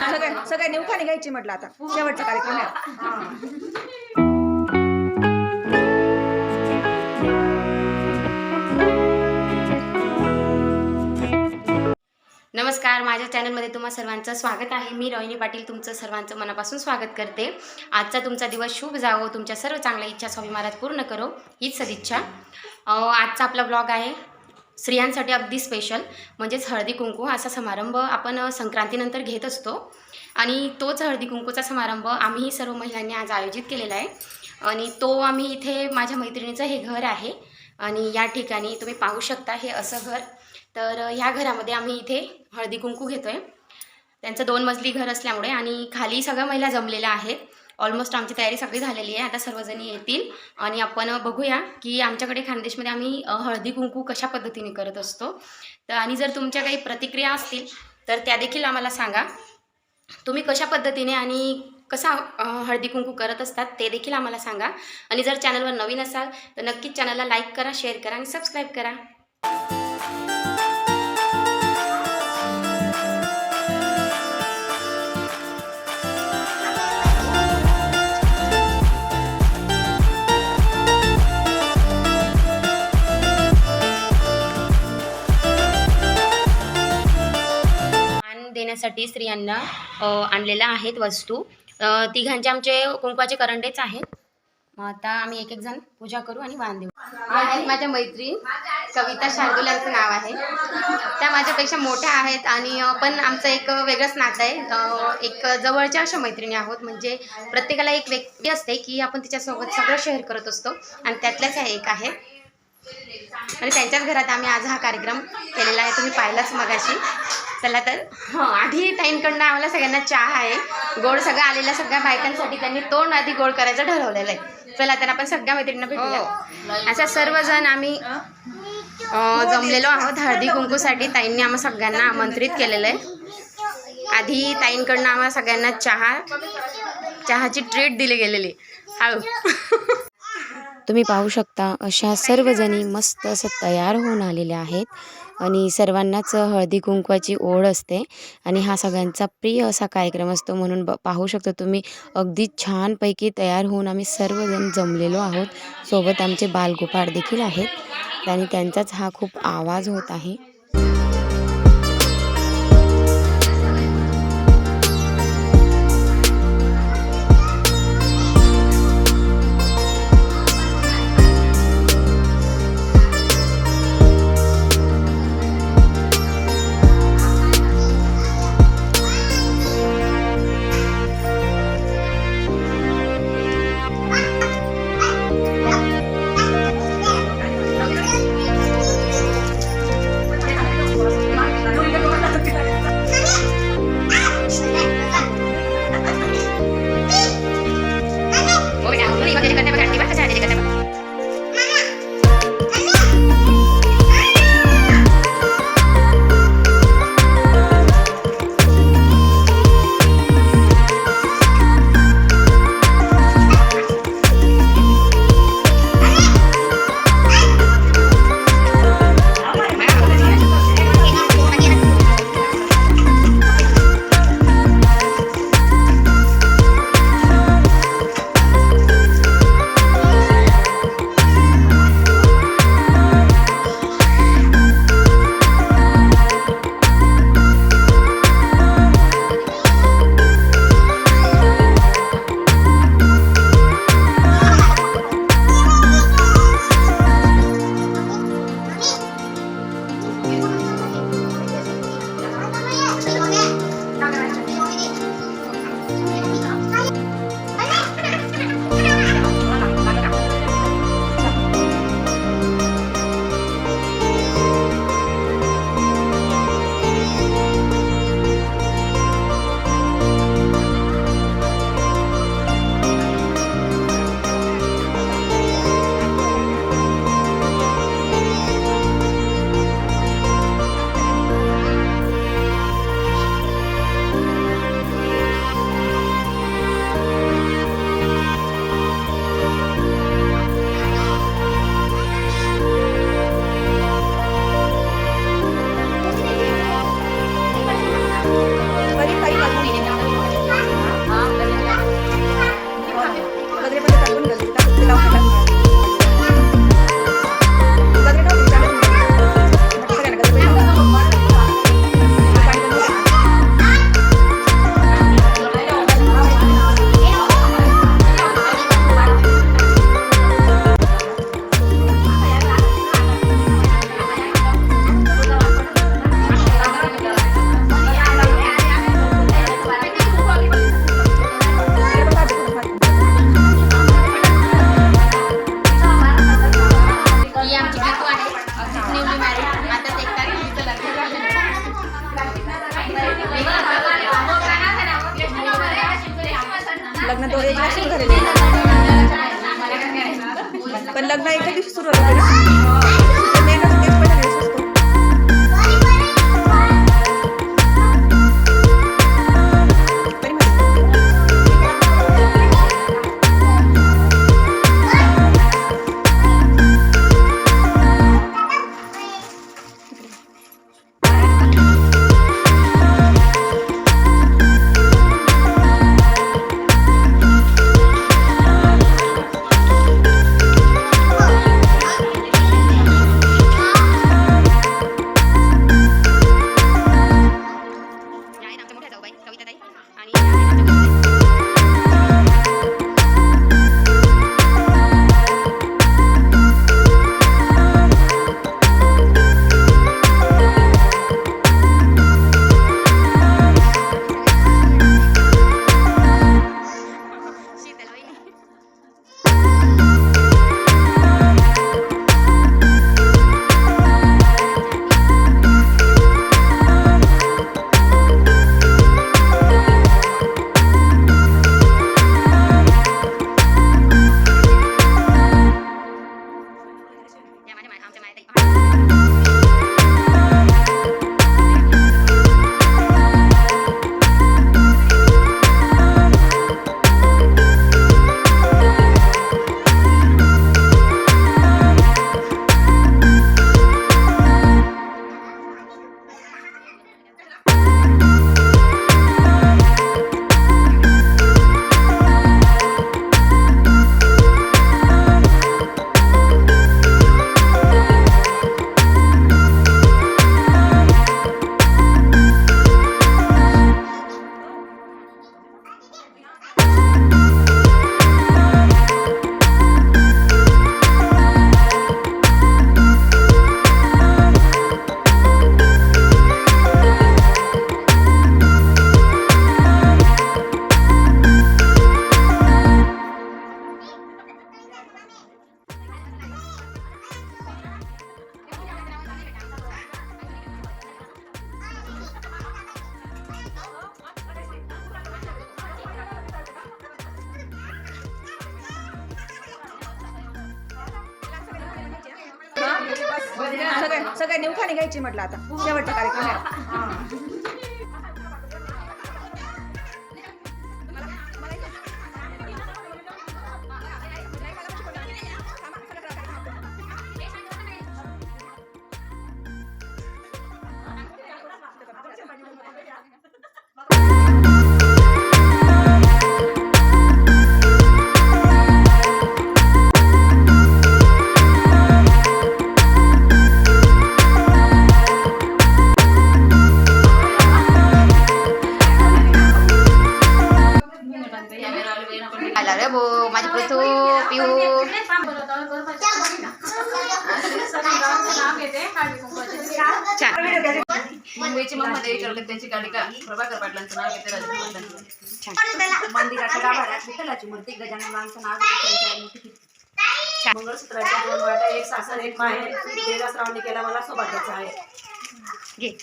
सगळ्या सगळ्यांनी उखाणे घ्यायची म्हटलं आता. शेवटचा कार्यक्रम आहे नमस्कार माझ्या चॅनलमध्ये तुम्हा सर्वांचं स्वागत आहे. मी रोहिणी पाटील तुमचं सर्वांचं मनापासून स्वागत करते. आजचा तुमचा दिवस शुभ जावो. तुमच्या सर्व चांगल्या इच्छा स्वामी महाराज पूर्ण करो. हीच सदिच्छा. आजचा आपला ब्लॉग आहे स्त्रियांसाठी अगदी स्पेशल म्हणजेच हळदी कुंकू असा समारंभ आपण संक्रांतीनंतर घेत असतो. आणि तोच हळदी कुंकूचा समारंभ आम्ही सर्व महिलांनी आज आयोजित केलेला आहे. आणि तो आम्ही इथे माझ्या मैत्रिणीचं हे घर आहे. आणि या ठिकाणी तुम्ही पाहू शकता हे असं घर. तर ह्या घरामध्ये आम्ही इथे हळदी कुंकू घेतो आहे त्यांचं दोन मजली घर असल्यामुळे आणि खाली सगळ्या महिला जमलेल्या आहेत. ऑलमोस्ट आमची तयारी सगळी झालेली आहे. आता सर्वजणी येतील आणि आपण बघूया की आमच्याकडे खानदेशमध्ये आम्ही हळदी कुंकू कशा पद्धतीने करत असतो. तर आणि जर तुमच्या काही प्रतिक्रिया असतील तर त्या देखील आम्हाला सांगा. तुम्ही कशा पद्धतीने आणि कसा हळदी कुंकू करत असतात ते देखील आम्हाला सांगा. आणि जर चॅनलवर नवीन असाल तर नक्कीच चॅनलला लाईक करा शेअर करा आणि सबस्क्राईब करा. करण्यासाठी स्त्रियांना आणलेल्या आहेत वस्तू. तिघांचे आमचे कुंकवाचे करंडेच आहेत. मग आता आम्ही एक एक जण पूजा करू आणि वाण देऊ. आहेत माझ्या मैत्रीण कविता शार्दूल यांचं नाव आहे. त्या माझ्यापेक्षा मोठ्या आहेत आणि पण आमचं एक वेगळंच नातं आहे. एक जवळच्या अशा मैत्रिणी आहोत. म्हणजे प्रत्येकाला एक व्यक्ती असते की आपण तिच्यासोबत सगळं शेअर करत असतो आणि त्यातल्याच ह्या एक आहे. आणि त्यांच्याच घरात आम्ही आज हा कार्यक्रम केलेला आहे. तुम्ही पाहिलाच मगाशी. चला तर. हां आधी ताईंकडनं आम्हाला सगळ्यांना चहा आहे. गोड सगळं आलेल्या सगळ्या बायकांसाठी त्यांनी तोंड आधी गोड करायचं ठरवलेलं आहे. चला तर आपण सगळ्या मैत्रिणींना भेटूया. अशा सर्वजण आम्ही जमलेलो आहोत हळदी कुंकूसाठी. ताईंनी आम्हा सगळ्यांना आमंत्रित केलेलं आहे. आधी ताईंकडनं आम्हाला सगळ्यांना चहा चहाची ट्रीट दिली गेलेली. हळू. तुम्ही पाहू शकता अशा सर्वजणी मस्त असं तयार होऊन आलेल्या आहेत. आणि सर्वांनाच हळदी कुंकवाची ओढ असते. आणि हा सगळ्यांचा प्रिय असा कार्यक्रम असतो म्हणून ब पाहू शकता तुम्ही. अगदी छानपैकी तयार होऊन आम्ही सर्वजण जमलेलो आहोत. सोबत आमचे बालगोपाळ देखील आहेत. आणि त्यांचाच हा खूप आवाज होत आहे. लग्न तो एक वर्ष झालेले पण लग्न एका दिवशी सुरू होतं सगळ्या सगळ्यांनी उखाणे घ्यायची म्हटलं आता. शेवटचा कार्यक्रम आहे मुंबईची मम्मध्ये विचारलं त्यांची गाडी का? प्रभाकर पाटलांचं नाव घेते राजू पाटलांचं मंदिराच्या गाभाऱ्यात विठ्ठलाची मूर्ती गजाननांचं नाव घेते त्यांच्या मूर्ती मंगळसूत्राच्या दोन वाट्या एक सासर एक माहेर. तेरा श्रावणी केला मला सौभाग्याचा आहे.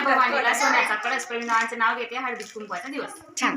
भवानीला सोन्याचा कळस प्रवीणांचं नाव घेते. हळदी कुंकवाचा दिवस. छान.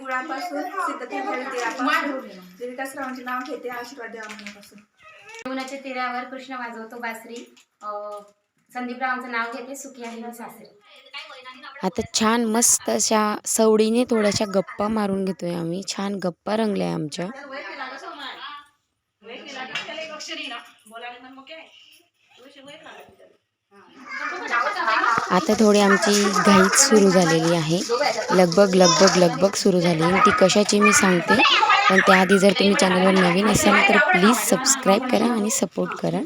गुळापासून तिळापासून श्रावणचे नाव घेते आशीर्वाद द्यावा मनापासून यमुनाच्या तीरावर कृष्ण वाजवतो बासरी. संदीपरावांचं नाव घेते सुखी आहे सासरी. आता छान मस्त अशा सवडीने थोड्याशा गप्पा मारून घेतोय आम्ही. छान गप्पा रंगल्या आमच्या. आता थोडी आमची घाईच सुरू झालेली आहे. लगबग लगबग लगबग सुरू झाली. आणि ती कशाची मी सांगते. पण त्याआधी जर तुम्ही चॅनलवर नवीन असाल तर प्लीज सबस्क्राईब करा आणि सपोर्ट करा.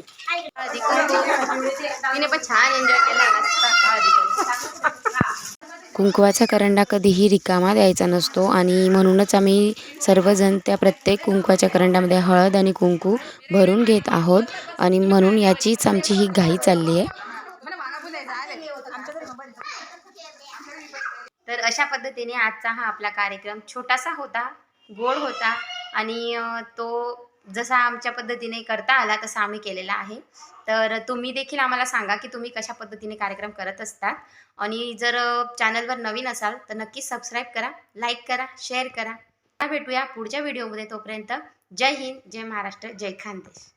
कुंकवाचा करंडा कधीही रिकामा द्यायचा नसतो. आणि म्हणूनच आम्ही सर्वजण त्या प्रत्येक कुंकवाच्या करंड्यामध्ये हळद आणि कुंकू भरून घेत आहोत. आणि म्हणून याचीच आमची ही घाई चालली आहे. तर अशा पद्धतीने आजचा हा आपला कार्यक्रम छोटासा होता गोड होता आणि तो जसा आमच्या पद्धतीने करता आला तसा आम्ही केलेला आहे. तर तुम्ही देखील आम्हाला सांगा की तुम्ही कशा पद्धतीने कार्यक्रम करत असतात आणि जर चॅनलवर नवीन असाल तर नक्कीच सबस्क्राईब करा लाईक करा शेअर करा. भेटूया पुढच्या व्हिडिओमध्ये तोपर्यंत जय हिंद जय महाराष्ट्र जय खानदेश.